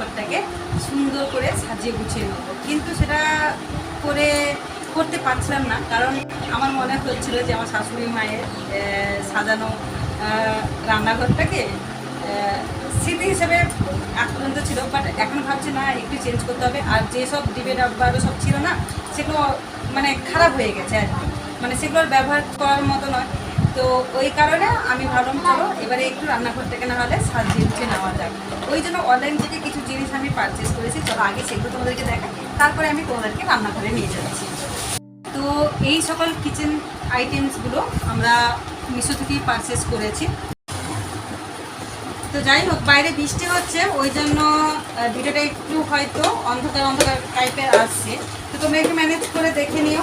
রান্নাঘরটাকে সুন্দর করে সাজিয়ে গুছিয়ে নেব। কিন্তু সেটা করে করতে পারছিলাম না, কারণ আমার মনে হচ্ছিল যে আমার শাশুড়ি মায়ের সাজানো রান্নাঘরটাকে স্মৃতি হিসেবে এক পর্যন্ত ছিল বাট এখন ভাবছি না, একটু চেঞ্জ করতে হবে। আর যেসব ডিবে ডাব্বা সব ছিল না, সেগুলো মানে খারাপ হয়ে গেছে আর মানে সেগুলোর ব্যবহার করার মতো নয়। তো ওই কারণে আমি ভাবলাম, চলো, এবারে একটু রান্নাঘর থেকে না হলে সাজিয়ে গুছিয়ে নেওয়া যাক ওই জন্য অনলাইন থেকে কিছু জিনিস আমি পারচেস করেছি, চলো আগে সেগুলো তোমাদেরকে দেখাই। তারপরে আমি তোমাদেরকে রান্নাঘরে নিয়ে যাচ্ছি। তো এই সকল কিচেন আইটেমসগুলো আমরা মিশো থেকেই পারচেস করেছি। তো যাই হোক, বাইরে বৃষ্টি হচ্ছে, ওই জন্য ভিডিওটা একটু হয়তো অন্ধকার অন্ধকার টাইপের আসছে। তো তোমরা একটু ম্যানেজ করে দেখে নিও।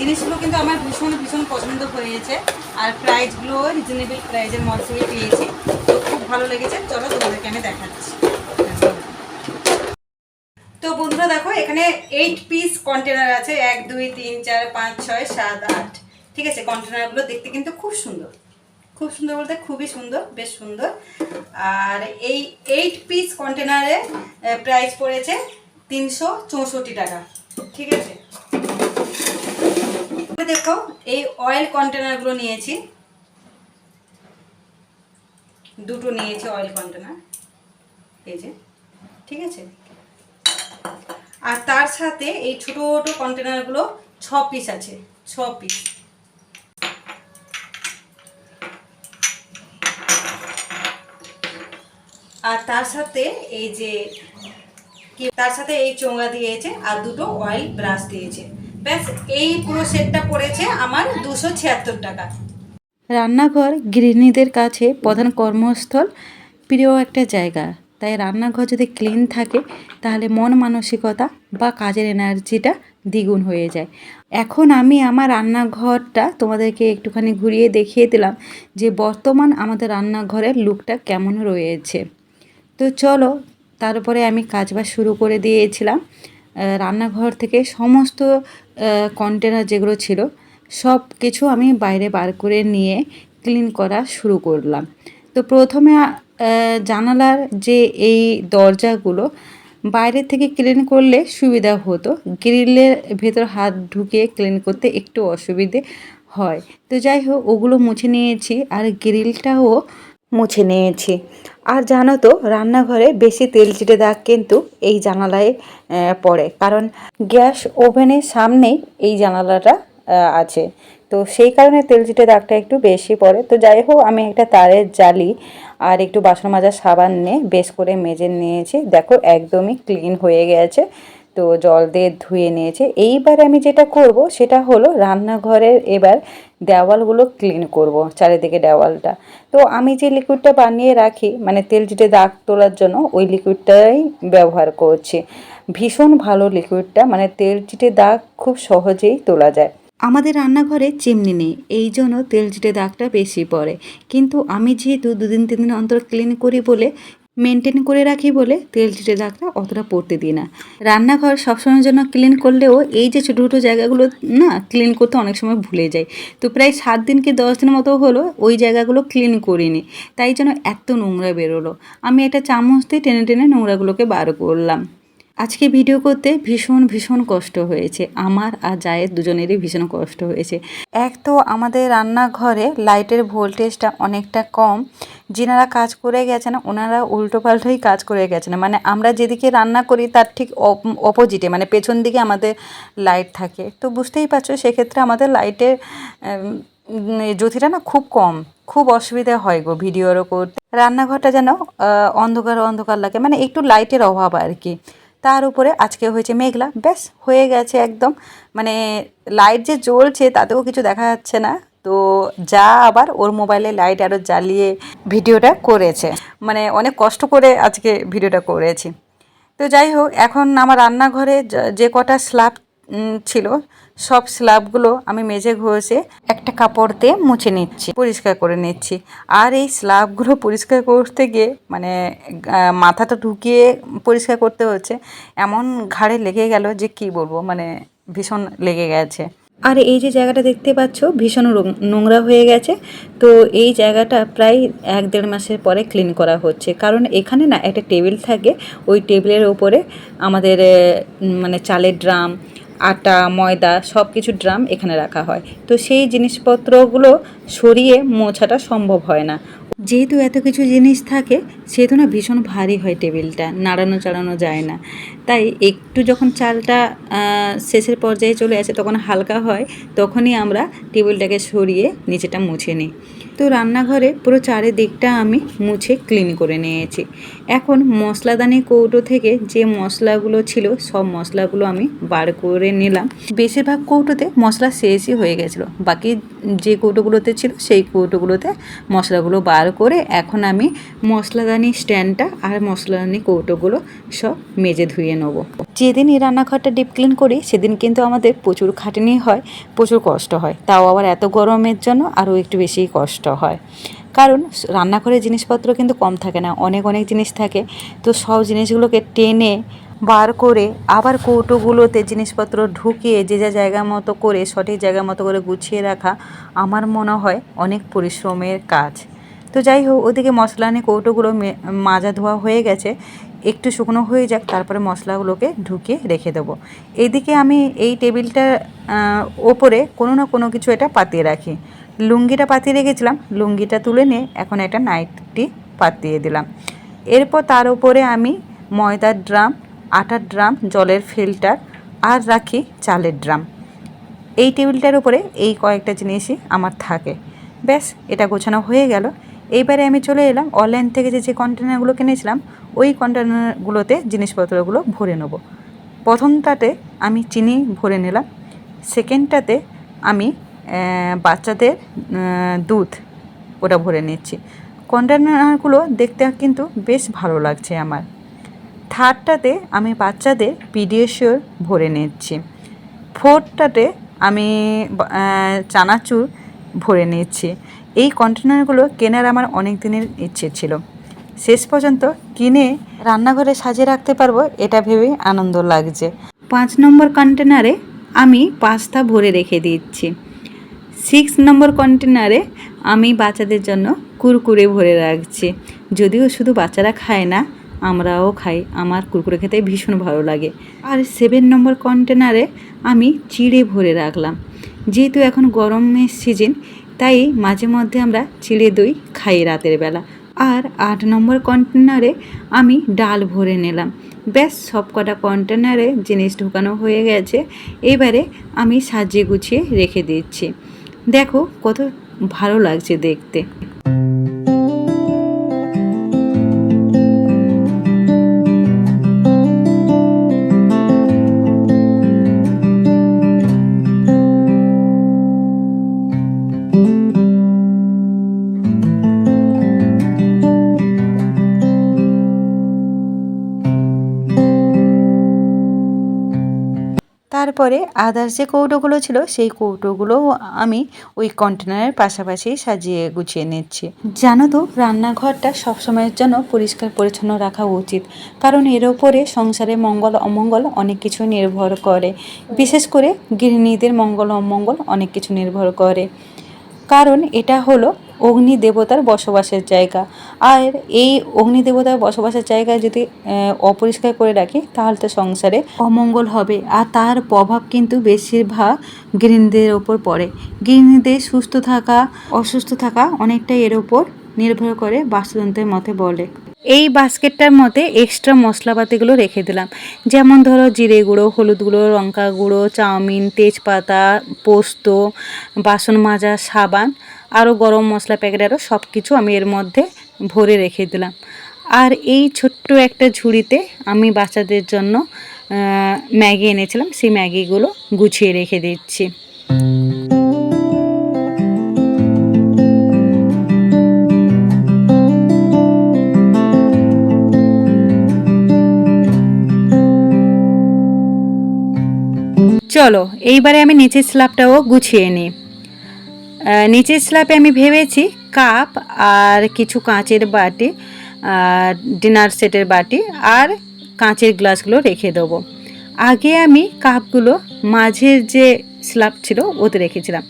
জিনিসগুলো কিন্তু আমার ভীষণ ভীষণ পছন্দ হয়েছে। আর প্রাইসগুলো রিজনেবল প্রাইসের মধ্যেই পেয়েছি। তো খুব ভালো লেগেছে। চলো তোমাদেরকে আমি দেখাচ্ছি। তো বন্ধুরা দেখো, এখানে এইট পিস কন্টেনার আছে। এক, দুই, তিন, চার, পাঁচ, ছয়, সাত, আট। ঠিক আছে? কন্টেনারগুলো দেখতে কিন্তু খুব সুন্দর। খুব সুন্দর বলতে খুবই সুন্দর, বেশ সুন্দর। আর এই এইট পিস কন্টেনারে প্রাইস পড়েছে তিনশো চৌষট্টি টাকা। ঠিক আছে? দেখো, এই অয়েল কন্টেনারগুলো নিয়েছি। দুটো নিয়েছি অয়েল কন্টেনার এই যে, ঠিক আছে? আর তার সাথে এই ছোট ছোট কন্টেনারগুলো ছ পিস আছে, ছ পিস আর তার সাথে এই যে, কি, তার সাথে এই চোঙা দিয়েছে, আর দুটো অয়েল ব্রাশ দিয়েছে। ব্যাস, এই পুরো সেটটা পড়েছে আমার দুশো ছিয়াত্তর টাকা। রান্নাঘর গৃহিণীদের কাছে প্রধান কর্মস্থল, প্রিয় একটা জায়গা। তাই রান্নাঘর যদি ক্লিন থাকে, তাহলে মন মানসিকতা বা কাজের এনার্জিটা দ্বিগুণ হয়ে যায়। এখন আমি আমার রান্নাঘরটা তোমাদেরকে একটুখানি ঘুরিয়ে দেখিয়ে দিলাম যে বর্তমান আমাদের রান্নাঘরের লুকটা কেমন রয়েছে। তো চলো, তারপরে আমি কাজবাজ শুরু করে দিয়েছিলাম। রান্নাঘর থেকে সমস্ত কন্টেনার যেগুলো ছিল, সব কিছু আমি বাইরে বার করে নিয়ে ক্লিন করা শুরু করলাম। তো প্রথমে জানালার যে এই দরজাগুলো, বাইরে থেকে ক্লিন করলে সুবিধা হতো। গ্রিলের ভেতর হাত ঢুকিয়ে ক্লিন করতে একটু অসুবিধে হয়। তো যাই হোক, ওগুলো মুছে নিয়েছি। আর গ্রিলটাও মুছে নিয়েছি। আর জানো তো, রান্নাঘরে বেশি তেল চিটে দাগ কিন্তু এই জানালায় পড়ে। কারণ গ্যাস ওভেনের সামনেই এই জানালাটা আছে। তো সেই কারণে তেল চিটে দাগটা একটু বেশি পড়ে। তো যাই হোক, আমি একটা তারের জালি আর একটু বাসন মাজার সাবান নিয়ে বেশ করে মেজে নিয়েছি। দেখো, একদমই ক্লিন হয়ে গেছে। তো জল দিয়ে ধুয়ে নিয়েছে। এইবার আমি যেটা করব, সেটা হলো রান্নাঘরের এবার দেওয়ালগুলো ক্লিন করব, চারিদিকে দেওয়ালটা। তো আমি যে লিকুইডটা বানিয়ে রাখি মানে তেল চিটে দাগ তোলার জন্য, ওই লিকুইডটাই ব্যবহার করছি। ভীষণ ভালো লিকুইডটা মানে তেল চিটে দাগ খুব সহজেই তোলা যায়। আমাদের রান্নাঘরে চিমনি নেই, এই জন্য তেল চিটে দাগটা বেশি পড়ে। কিন্তু আমি যেহেতু দুদিন তিন দিন অন্তর ক্লিন করি বলে মেনটেন করে রাখি বলে তেল চিটে দাগটা অতটা পড়তে দিই না। রান্নাঘর সবসময়ের জন্য ক্লিন করলেও এই যে ছোটো ছোটো জায়গাগুলো না ক্লিন করতে অনেক সময় ভুলে যাই। তো প্রায় সাত দিন কি দশ দিন মতো হলো ওই জায়গাগুলো ক্লিন করিনি। তাই যেন এত নোংরা বেরোলো। আমি একটা চামচ দিয়ে টেনে টেনে নোংরাগুলোকে বার করলাম। আজকে ভিডিও করতে ভীষণ ভীষণ কষ্ট হয়েছে। আমার আর জায়ের দুজনেরই ভীষণ কষ্ট হয়েছে। এক তো আমাদের রান্নাঘরে লাইটের ভোল্টেজটা অনেকটা কম। যিনারা কাজ করে গেছেন, ওনারা উল্টো পাল্টাই কাজ করে গেছেন। মানে আমরা যেদিকে রান্না করি, তার ঠিক অপোজিটে মানে পেছন দিকে আমাদের লাইট থাকে। তো বুঝতেই পারছ, সেক্ষেত্রে আমাদের লাইটের জ্যোতিটা না খুব কম। খুব অসুবিধা হয় গো ভিডিওরও করতে রান্নাঘরটা যেন অন্ধকার অন্ধকার লাগে। মানে একটু লাইটের অভাব আর কি। তার উপরে আজকে হয়েছে মেঘলা। ব্যাস, হয়ে গেছে একদম। মানে লাইট যে জ্বলছে তাতেও কিছু দেখা যাচ্ছে না। তো যা আবার ওর মোবাইলে লাইট আরও জ্বালিয়ে ভিডিওটা করেছে। মানে অনেক কষ্ট করে আজকে ভিডিওটা করেছি। তো যাই হোক, এখন আমার রান্নাঘরে যে- কটা স্ল্যাব ছিল সব স্ল্যাবগুলো আমি মেঝে ঘষে একটা কাপড় দিয়ে মুছে নিচ্ছি, পরিষ্কার করে নিচ্ছি। আর এই স্ল্যাবগুলো পরিষ্কার করতে গিয়ে মানে মাথাটা ঢুকিয়ে পরিষ্কার করতে হচ্ছে, এমন ঘাড়ে লেগে গেল যে কি বলব মানে ভীষণ লেগে গেছে। আর এই যে জায়গাটা দেখতে পাচ্ছ, ভীষণ নোংরা হয়ে গেছে। তো এই জায়গাটা প্রায় এক দেড় মাসের পরে ক্লিন করা হচ্ছে। কারণ এখানে না একটা টেবিল থাকে, ওই টেবিলের ওপরে আমাদের মানে চালের ড্রাম আটা ময়দা সব কিছু ড্রাম এখানে রাখা হয়। তো সেই জিনিসপত্রগুলো সরিয়ে মোছাটা সম্ভব হয় না। যেহেতু এত কিছু জিনিস থাকে, সেহেতু না ভীষণ ভারী হয় টেবিলটা, নাড়ানো চাড়ানো যায় না। তাই একটু যখন চালটা শেষের পর্যায়ে চলে আসে, তখন হালকা হয়, তখনই আমরা টেবিলটাকে সরিয়ে নিচেটা মুছে নিই। তো রান্নাঘরে পুরো চারিদিকটা আমি মুছে ক্লিন করে নিয়েছি। এখন মশলাদানি কৌটো থেকে যে মশলাগুলো ছিল, সব মশলাগুলো আমি বার করে নিলাম। বেশিরভাগ কৌটোতে মশলা শেষই হয়ে গেছিল। বাকি যে কৌটোগুলোতে ছিল, সেই কৌটোগুলোতে মশলাগুলো বার করে এখন আমি মশলাদানি স্ট্যান্ডটা আর মশলাদানি কৌটোগুলো সব মেজে ধুয়ে নেব। যেদিন এই রান্নাঘরটা ডিপ ক্লিন করি, সেদিন কিন্তু আমাদের প্রচুর খাটনি হয়, প্রচুর কষ্ট হয়। তাও আবার এত গরমের জন্য আরও একটু বেশি কষ্ট হয়। কারণ রান্নাঘরের জিনিসপত্র কিন্তু কম থাকে না, অনেক অনেক জিনিস থাকে। তো সব জিনিসগুলোকে টেনে বার করে আবার কৌটোগুলোতে জিনিসপত্র ঢুকিয়ে যে যা জায়গা মতো করে, সঠিক জায়গা মতো করে গুছিয়ে রাখা আমার মনে হয় অনেক পরিশ্রমের কাজ। তো যাই হোক, ওদিকে মশলানি কৌটোগুলো মে- মাজা ধোয়া হয়ে গেছে। একটু শুকনো হয়ে যাক, তারপরে মশলাগুলোকে ঢুকিয়ে রেখে দেবো। এইদিকে আমি এই টেবিলটার ওপরে কোনো না কোনো কিছু এটা পাতিয়ে রাখি। লুঙ্গিটা পাতিয়ে রেখেছিলাম, লুঙ্গিটা তুলে নিয়ে এখন একটা নাইটটি পাতিয়ে দিলাম। এরপর তার উপরে আমি ময়দার ড্রাম আটার ড্রাম, জলের ফিল্টার আর রাখি চালের ড্রাম। এই টেবিলটার উপরে এই কয়েকটা জিনিসই আমার থাকে। ব্যাস, এটা গোছানো হয়ে গেল। এইবারে আমি চলে এলাম অনলাইন থেকে যে যে কন্টেনারগুলো কিনেছিলাম, ওই কন্টেনারগুলোতে জিনিসপত্রগুলো ভরে নেব। প্রথমটাতে আমি চিনি ভরে নিলাম। সেকেন্ডটাতে আমি বাচ্চাদের দুধ ওটা ভরে নিচ্ছি। কন্টেনারগুলো দেখতে কিন্তু বেশ ভালো লাগছে আমার। থার্ডটাতে আমি বাচ্চাদের পিডিয়াশিওর ভরে নিচ্ছি। ফোর্থটাতে আমি চানাচুর ভরে নিচ্ছি। এই কন্টেনারগুলো কেনার আমার অনেক দিনের ইচ্ছে ছিল। শেষ পর্যন্ত কিনে রান্নাঘরে সাজিয়ে রাখতে পারব, এটা ভেবেই আনন্দ লাগছে। পাঁচ নম্বর কন্টেনারে আমি পাস্তা ভরে রেখে দিচ্ছি। সিক্স নম্বর কন্টেনারে আমি বাচ্চাদের জন্য কুরকুরে ভরে রাখছি। যদিও শুধু বাচ্চারা খায় না আমরাও খাই। আমার কুরকুরে খেতে ভীষণ ভালো লাগে। আর সেভেন নম্বর কন্টেনারে আমি চিড়ে ভরে রাখলাম। যেহেতু এখন গরমের সিজন তাই মাঝে মধ্যে আমরা চিড়ে দই খাই রাতের বেলা। আর আট নম্বর কন্টেনারে আমি ডাল ভরে নিলাম। ব্যাস সব কটা কন্টেনারে জিনিস ঢোকানো হয়ে গেছে। এবারে আমি সাজিয়ে গুছিয়ে রেখে দিচ্ছি। দেখো, কত ভালো লাগছে দেখতে। তারপরে আদার্স যে কৌটোগুলো ছিল, সেই কৌটোগুলোও আমি ওই কন্টেনারের পাশাপাশি সাজিয়ে গুছিয়ে নিচ্ছি। জানো তো, রান্নাঘরটা সবসময়ের জন্য পরিষ্কার পরিচ্ছন্ন রাখা উচিত। কারণ এর ওপরে সংসারে মঙ্গল অমঙ্গল অনেক কিছু নির্ভর করে। বিশেষ করে গৃহিণীদের মঙ্গল অমঙ্গল অনেক কিছু নির্ভর করে। কারণ এটা হলো অগ্নি দেবতার বসবাসের জায়গা। আর এই অগ্নি দেবতার বসবাসের জায়গায় যদি অপরিষ্কার করে রাখি, তাহলে তো সংসারে অমঙ্গল হবে। আর তার প্রভাব কিন্তু বেশিরভাগ গৃহিণীদের ওপর পড়ে। গৃহিণীদের সুস্থ থাকা, অসুস্থ থাকা অনেকটাই এর ওপর নির্ভর করে বাস্তুতন্ত্রের মতে বলে। এই বাস্কেটটার মধ্যে এক্সট্রা মশলাপাতিগুলো রেখে দিলাম। যেমন ধরো জিরে গুঁড়ো, হলুদ গুঁড়ো, লঙ্কা গুঁড়ো, চাউমিন, তেজপাতা, পোস্ত, বাসন মাজা, সাবান। আরও গরম মশলা প্যাকেট আরও সব কিছু আমি এর মধ্যে ভরে রেখে দিলাম। আর এই ছোট্ট একটা ঝুড়িতে আমি বাচ্চাদের জন্য ম্যাগি এনেছিলাম, সেই ম্যাগিগুলো গুছিয়ে রেখে দিচ্ছি। চলো, এইবারে আমি নিচের স্ল্যাবটাও গুছিয়ে নিই। নিচের স্ল্যাবে আমি ভেবেছি কাপ আর কিছু কাঁচের বাটি আর ডিনার সেটের বাটি আর কাঁচের গ্লাসগুলো রেখে দেবো। আগে আমি কাপগুলো মাঝের যে স্ল্যাব ছিল ওতে রেখেছিলাম।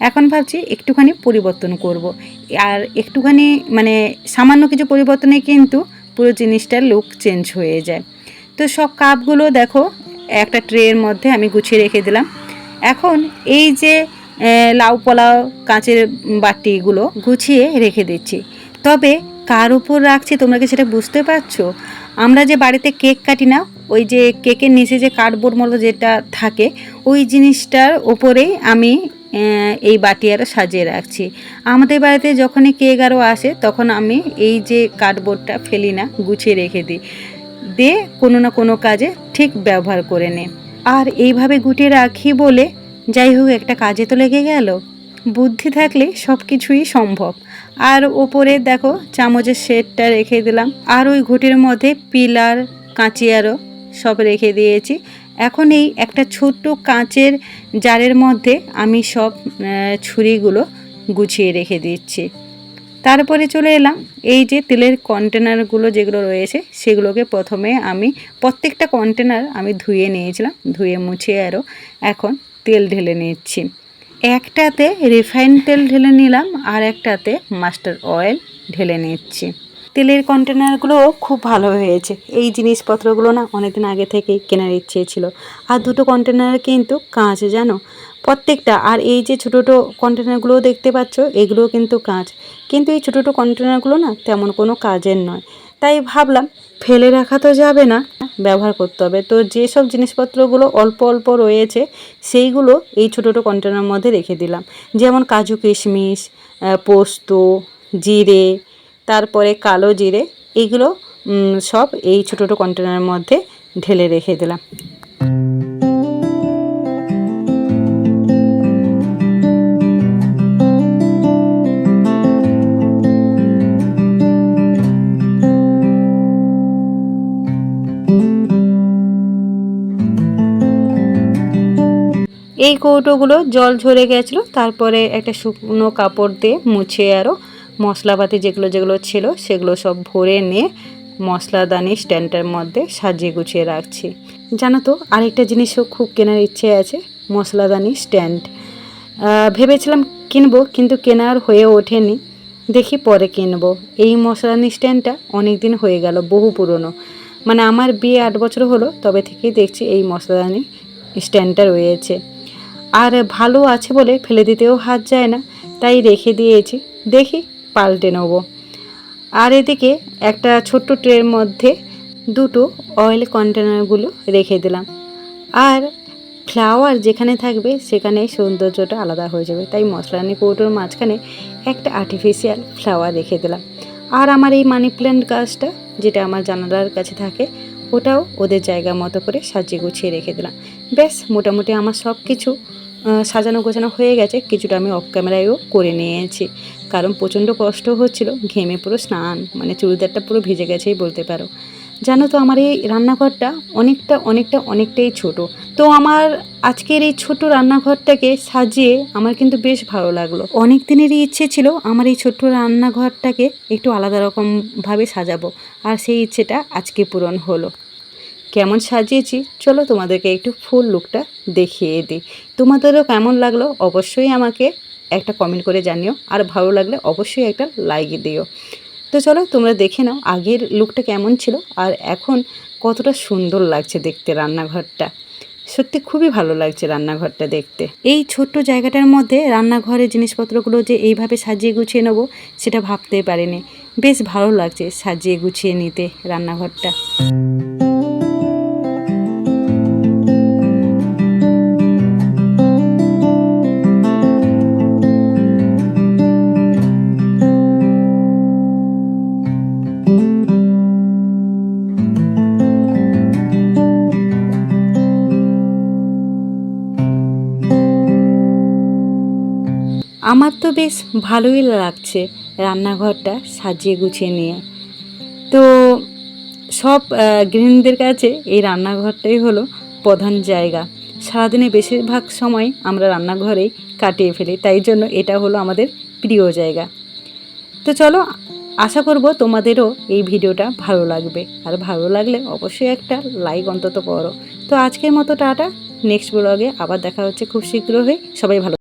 এখন ভাবছি একটুখানি পরিবর্তন করব। আর একটুখানি মানে সামান্য কিছু পরিবর্তনে কিন্তু পুরো জিনিসটার লুক চেঞ্জ হয়ে যায়। তো সব কাপগুলো দেখো একটা ট্রের মধ্যে আমি গুছিয়ে রেখে দিলাম। এখন এই যে লাউ পোলাও, কাঁচের বাটিগুলো গুছিয়ে রেখে দিচ্ছি। তবে কার উপর রাখছি তোমরা কি সেটা বুঝতে পারছ? আমরা যে বাড়িতে কেক কাটি না, ওই যে কেকের নিচে যে কার্ডবোর্ড মতো যেটা থাকে, ওই জিনিসটার ওপরেই আমি এই বাটি আরও সাজিয়ে রাখছি। আমাদের বাড়িতে যখনই কেক আরও আসে, তখন আমি এই যে কার্ডবোর্ডটা ফেলি না, গুছিয়ে রেখে দিই। দিয়ে কোনো না কোনো কাজে ঠিক ব্যবহার করে নে আর এইভাবে গুটিয়ে রাখি বলে যাই হোক, একটা কাজে তো লেগে গেল। বুদ্ধি থাকলে সব কিছুই সম্ভব। আর ওপরে দেখো, চামচের সেটটা রেখে দিলাম। আর ওই ঘুটির মধ্যে পিলার কাঁচি আরও সব রেখে দিয়েছি। এখন এই একটা ছোট্ট কাঁচের জারের মধ্যে আমি সব ছুরিগুলো গুছিয়ে রেখে দিচ্ছি। তারপরে চলে এলাম। এই যে তেলের কন্টেনারগুলো যেগুলো রয়েছে, সেগুলোকে প্রথমে আমি প্রত্যেকটা কন্টেনার আমি ধুয়ে নিয়েছিলাম, ধুয়ে মুছে আরও এখন তেল ঢেলে নিচ্ছি। একটাতে রিফাইন তেল ঢেলে নিলাম, আর একটাতে মাস্টার অয়েল ঢেলে নিচ্ছি। তেলের কন্টেনারগুলো খুব ভালো হয়েছে। এই জিনিসপত্রগুলো না অনেকদিন আগে থেকেই কেনার ইচ্ছে ছিল। আর দুটো কন্টেনার কিন্তু কাঁচ, জানো? প্রত্যেকটা, আর এই যে ছোটো ছোটো কন্টেনারগুলোও দেখতে পাচ্ছ, এগুলোও কিন্তু কাঁচ। কিন্তু এই ছোটো ছোটো কন্টেনারগুলো না তেমন কোনো কাজের নয়। তাই ভাবলাম ফেলে রাখা তো যাবে না, ব্যবহার করতে হবে। তো যেসব জিনিসপত্রগুলো অল্প অল্প রয়েছে, সেইগুলো এই ছোটো ছোটো কন্টেনার মধ্যে রেখে দিলাম। যেমন কাজু কিশমিশ পোস্ত, জিরে, তারপরে কালো জিরে, এগুলো সব এই ছোটো ছোটো কন্টেনারের মধ্যে ঢেলে রেখে দিলাম। এই কৌটোগুলো জল ঝরে গেছিল, তারপরে একটা শুকনো কাপড় দিয়ে মুছে আরও মশলাপাতি যেগুলো যেগুলো ছিল, সেগুলো সব ভরে নিয়ে মশলাদানি স্ট্যান্ডের মধ্যে সাজিয়ে গুছিয়ে রাখছি। জানো তো, আরেকটা জিনিসও খুব কেনার ইচ্ছে আছে, মশলাদানি স্ট্যান্ড। ভেবেছিলাম কিনবো, কিন্তু কেনার হয়ে ওঠেনি। দেখি পরে কিনবো। এই মশলাদানি স্ট্যান্ডটা অনেক দিন হয়ে গেল, বহু পুরনো। মানে আমার বিয়ে আট বছর হলো, তবে থেকেই দেখছি এই মশলাদানি স্ট্যান্ডটা রয়েছে। আর ভালো আছে বলে ফেলে দিতেও হাত যায় না, তাই রেখে দিয়েছি। দেখি, পাল্টে নেব। আর এদিকে একটা ছোট্ট ট্রের মধ্যে দুটো অয়েল কন্টেনারগুলো রেখে দিলাম। আর ফ্লাওয়ার যেখানে থাকবে, সেখানে সৌন্দর্যটা আলাদা হয়ে যাবে। তাই মশলানি কৌটোর মাঝখানে একটা আর্টিফিশিয়াল ফ্লাওয়ার রেখে দিলাম। আর আমার এই মানি প্ল্যান্ট গাছটা, যেটা আমার জানালার কাছে থাকে ওটাও ওদের জায়গা মতো করে সাজিয়ে গুছিয়ে রেখে দিলাম। ব্যাস, মোটামুটি আমার সব কিছু সাজানো গোছানো হয়ে গেছে। কিছুটা আমি অফ ক্যামেরায়ও করে নিয়েছি। কারণ প্রচণ্ড কষ্ট হচ্ছিল, ঘেমে পুরো স্নান মানে চুড়িদারটা পুরো ভিজে গেছেই বলতে পারো। জানো তো আমার এই রান্নাঘরটা অনেকটা অনেকটা, অনেকটাই ছোট। তো আমার আজকের এই ছোট রান্নাঘরটাকে সাজিয়ে আমার কিন্তু বেশ ভালো লাগল। অনেক দিনেরই ইচ্ছে ছিল আমার এই ছোট্ট রান্নাঘরটাকে একটু আলাদা রকমভাবে সাজাবো। আর সেই ইচ্ছেটা আজকে পূরণ হলো। কেমন সাজিয়েছি? চলো তোমাদেরকে একটু ফুল লুকটা দেখিয়ে দিই। তোমাদেরও কেমন লাগল অবশ্যই আমাকে একটা কমেন্ট করে জানিও। আর ভালো লাগলে অবশ্যই একটা লাইক দিও। তো চলো তোমরা দেখে নাও আগের লুকটা কেমন ছিল আর এখন কতটা সুন্দর লাগছে দেখতে রান্নাঘরটা। সত্যি খুবই ভালো লাগছে রান্নাঘরটা দেখতে। এই ছোট্ট জায়গাটার মধ্যে রান্নাঘরের জিনিসপত্রগুলো যে এইভাবে সাজিয়ে গুছিয়ে নেব সেটা ভাবতেই পারিনি। বেশ ভালো লাগছে সাজিয়ে গুছিয়ে নিতে রান্নাঘরটা। আমার তো বেশ ভালোই লাগছে রান্নাঘরটা সাজিয়ে গুছিয়ে নিয়ে। তো সব গৃহিণীদের কাছে এই রান্নাঘরটাই হলো প্রধান জায়গা। সারাদিনে বেশিরভাগ সময় আমরা রান্নাঘরেই কাটিয়ে ফেলি, তাই জন্য এটা হলো আমাদের প্রিয় জায়গা। তো চলো, আশা করব তোমাদেরও এই ভিডিওটা ভালো লাগবে। আর ভালো লাগলে অবশ্যই একটা লাইক অন্তত করো। তো আজকের মতো টাটা নেক্সট ব্লগে আবার দেখা হচ্ছে খুব শীঘ্রই। সবাই ভালো